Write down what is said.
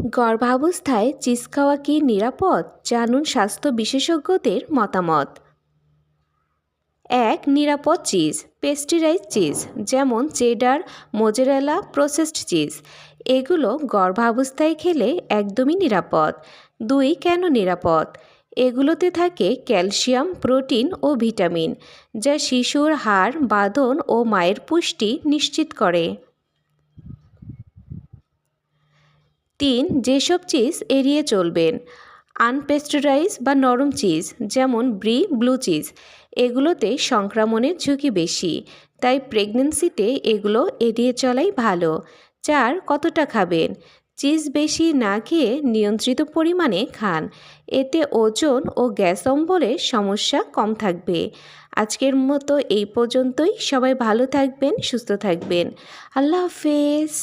গর্ভাবস্থায় চিজ খাওয়া কি নিরাপদ? জানুন স্বাস্থ্য বিশেষজ্ঞদের মতামত। এক, নিরাপদ চিজ পেস্টিরাইজ চিজ, যেমন চেডার, মোজারেলা, প্রসেসড চিজ। এগুলো গর্ভাবস্থায় খেলে একদমই নিরাপদ। দুই, কেন নিরাপদ? এগুলোতে থাকে ক্যালসিয়াম, প্রোটিন ও ভিটামিন, যা শিশুর হাড়, বাঁধন ও মায়ের পুষ্টি নিশ্চিত করে। তিন যেসব চিজ এড়িয়ে চলবেন। আনপেস্টারাইজ বা নরম চিজ, যেমন ব্রি, ব্লু চিজ, এগুলোতে সংক্রমণের ঝুঁকি বেশি, তাই প্রেগনেন্সিতে এগুলো এড়িয়ে চলাই ভালো। চার, কতটা খাবেন? চিজ বেশি না খেয়ে নিয়ন্ত্রিত পরিমাণে খান, এতে ওজন ও গ্যাস অম্বলের সমস্যা কম থাকবে। আজকের মতো এই পর্যন্তই, সবাই ভালো থাকবেন, সুস্থ থাকবেন। আল্লাহ হাফেজ।